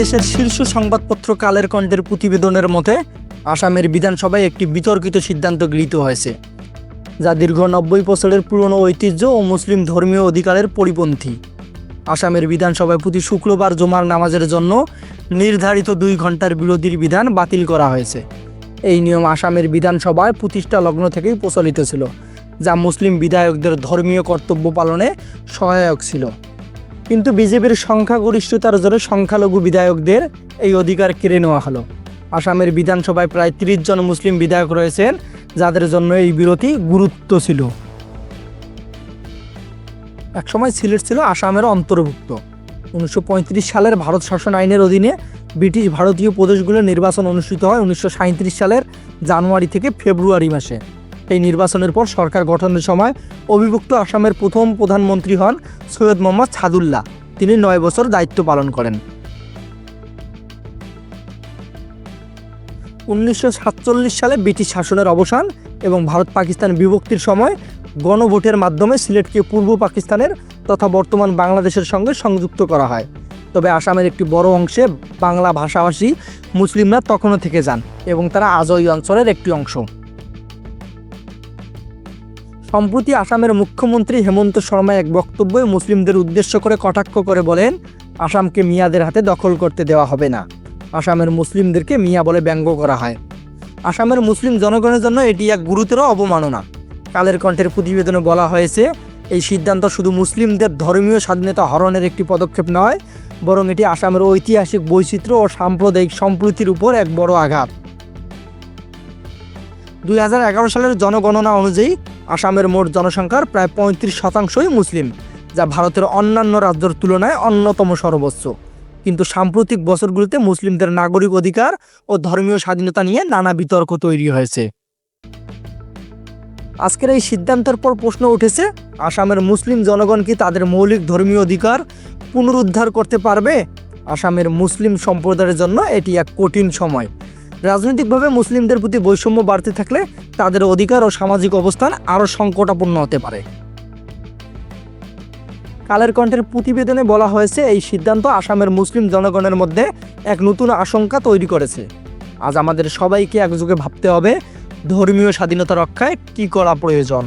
দেশের শীর্ষ সংবাদপত্র কালের কণ্ঠের প্রতিবেদনের মতে, আসামের বিধানসভায় একটি বিতর্কিত সিদ্ধান্ত গৃহীত হয়েছে, যা দীর্ঘ নব্বই বছরের পুরনো ঐতিহ্য ও মুসলিম ধর্মীয় অধিকারের পরিপন্থী। আসামের বিধানসভায় প্রতি শুক্রবার জমার নামাজের জন্য নির্ধারিত দুই ঘণ্টার বিরোধীর বিধান বাতিল করা হয়েছে। এই নিয়ম আসামের বিধানসভায় প্রতিষ্ঠা লগ্ন থেকেই প্রচলিত ছিল, যা মুসলিম বিধায়কদের ধর্মীয় কর্তব্য পালনে সহায়ক ছিল। কিন্তু বিজেপির সংখ্যাগরিষ্ঠতার জোরে সংখ্যালঘু বিধায়কদের এই অধিকার কেড়ে নেওয়া হলো। আসামের বিধানসভায় প্রায় তিরিশ জন মুসলিম বিধায়ক রয়েছেন, যাদের জন্য এই বিরতি গুরুত্ব ছিল। একসময় সিলেট ছিল আসামের অন্তর্ভুক্ত। উনিশশো পঁয়ত্রিশ সালের ভারত শাসন আইনের অধীনে ব্রিটিশ ভারতীয় প্রদেশগুলোর নির্বাচন অনুষ্ঠিত হয় উনিশশো সাঁইত্রিশ সালের জানুয়ারি থেকে ফেব্রুয়ারি মাসে। এই নির্বাচনের পর সরকার গঠনের সময় অবিভক্ত আসামের প্রথম প্রধানমন্ত্রী হন সৈয়দ মোহাম্মদ ছাদুল্লাহ তিনি নয় বছর দায়িত্ব পালন করেন। উনিশশো সাতচল্লিশ সালে ব্রিটিশ শাসনের অবসান এবং ভারত পাকিস্তান বিভক্তির সময় গণভোটের মাধ্যমে সিলেটকে পূর্ব পাকিস্তানের তথা বর্তমান বাংলাদেশের সঙ্গে সংযুক্ত করা হয়। তবে আসামের একটি বড় অংশে বাংলা ভাষাভাষী মুসলিমরা তখনও থেকে যান এবং তারা আজও এই অঞ্চলের একটি অংশ। সম্প্রতি আসামের মুখ্যমন্ত্রী হেমন্ত শর্মা এক বক্তব্যে মুসলিমদের উদ্দেশ্য করে কটাক্ষ করে বলেন, আসামকে মিয়াদের হাতে দখল করতে দেওয়া হবে না। আসামের মুসলিমদেরকে মিয়া বলে ব্যঙ্গ করা হয়। আসামের মুসলিম জনগণের জন্য এটি এক গুরুতর অবমাননা। কালের কণ্ঠের প্রতিবেদনে বলা হয়েছে, এই সিদ্ধান্ত শুধু মুসলিমদের ধর্মীয় স্বাধীনতা হরণের একটি পদক্ষেপ নয়, বরং এটি আসামের ঐতিহাসিক বৈচিত্র্য ও সাম্প্রদায়িক সম্প্রীতির উপর এক বড় আঘাত। দু হাজার এগারো সালের জনগণনা অনুযায়ী আসামের মোট জনসংখ্যার প্রায় পঁয়ত্রিশ শতাংশই মুসলিম, যা ভারতের অন্যান্য রাজ্যের তুলনায় অন্যতম সর্বোচ্চ। কিন্তু সাম্প্রতিক বছরগুলিতে মুসলিমদের নাগরিক অধিকার ও ধর্মীয় স্বাধীনতা নিয়ে নানা বিতর্ক তৈরি হয়েছে। আজকের এই সিদ্ধান্তের পর প্রশ্ন উঠেছে, আসামের মুসলিম জনগণ কি তাদের মৌলিক ধর্মীয় অধিকার পুনরুদ্ধার করতে পারবে? আসামের মুসলিম সম্প্রদায়ের জন্য এটি এক কঠিন সময়। রাজনৈতিকভাবে মুসলিমদের প্রতি বৈষম্য বাড়তে থাকলে তাদের অধিকার ও সামাজিক অবস্থান আরও সংকটাপূর্ণ হতে পারে। কালের কণ্ঠের প্রতিবেদনে বলা হয়েছে, এই সিদ্ধান্ত আসামের মুসলিম জনগণের মধ্যে এক নতুন আশঙ্কা তৈরি করেছে। আজ আমাদের সবাইকে একযোগে ভাবতে হবে, ধর্মীয় স্বাধীনতা রক্ষায় কী করা প্রয়োজন?